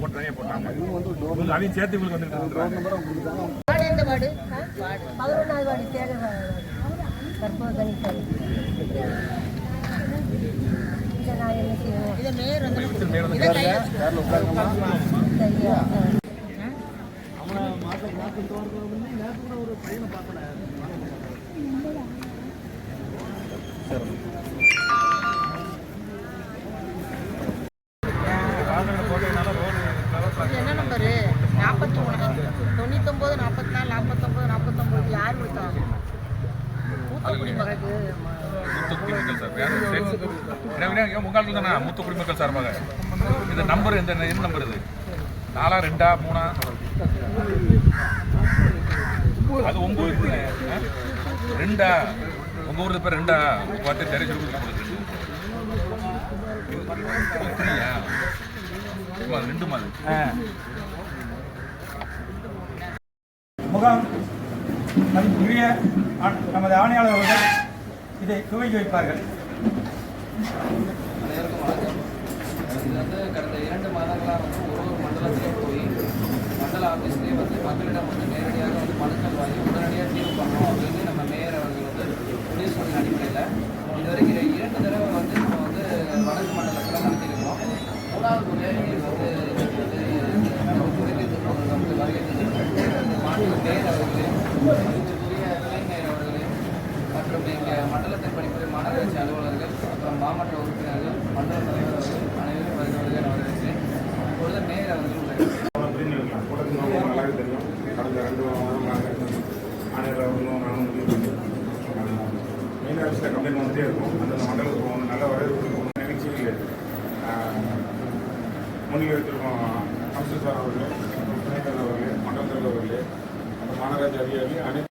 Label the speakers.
Speaker 1: போட்டாங்க போட்டாங்க. அதையும் சேர்த்து உங்களுக்கு வந்துட்டு
Speaker 2: வார்டு எந்த இதை மேயர் வந்து என்ன நம்பரு நாற்பத்தி மூணு தொண்ணூத்தொம்பது நாற்பத்தி நாலு நாற்பத்தொம்பது நாற்பத்தொம்பது யார் கொடுத்தா? மூத்தக்குடி மகளுக்கு
Speaker 1: சார்? சரி. ஆட்கள் தானே? மூத்த குடிமக்கள் சார்பாக இந்த நம்பர் இந்த என்ன நம்பர் இது. நாலா ரெண்டா மூணா? அது உங்க ஊர் தானே, ஆ? ரெண்டா? உங்க ஊர்ல பேர் ரெண்டா? பார்த்து தெரிஞ்சு த்ரீயா
Speaker 3: முகாம் மதிப்புக்குரிய ஆ- நமது ஆணையாளர் அவர்கள் இதை துவங்கி வைப்பார்கள்.
Speaker 4: அனைவருக்கும் வணக்கம். இது வந்து கடந்த இரண்டு மாதங்களாக வந்து தந்திருக்கிறோம். அவர்களே மேயர் அவர்களே மற்றும் எங்கள் மண்டலத்தில் பணிபுரியும் மாநகராட்சி அலுவலர்கள் அப்புறம் மாவட்ட உறுப்பினர்கள் மண்டல தலைவர் அவர்கள் அனைவரும் வருகிறவர்கள் வரவேற்கிறேன் இப்பொழுது மேயர் அவர்கள்
Speaker 5: நல்லாவே தெரியும் கடந்த ரெண்டு வாரமாக ஆணையர் அவர்களும் நானும் முடிவு பண்ணி மெயின் ஆஃபீஸில் கம்ப்ளைண்ட் வந்துட்டே இருக்கும் அந்தந்த மண்டலத்துக்கு போகணும் நல்ல வரவேற்பு நிகழ்ச்சியில் முன்னிலை வைத்திருக்கோம் கமிஷனர் சார் அவர்களே துணைத் அவர்களே மண்டல தலைவர் அவர்களே அந்த மாநகராட்சி அதிகாரி அனைத்து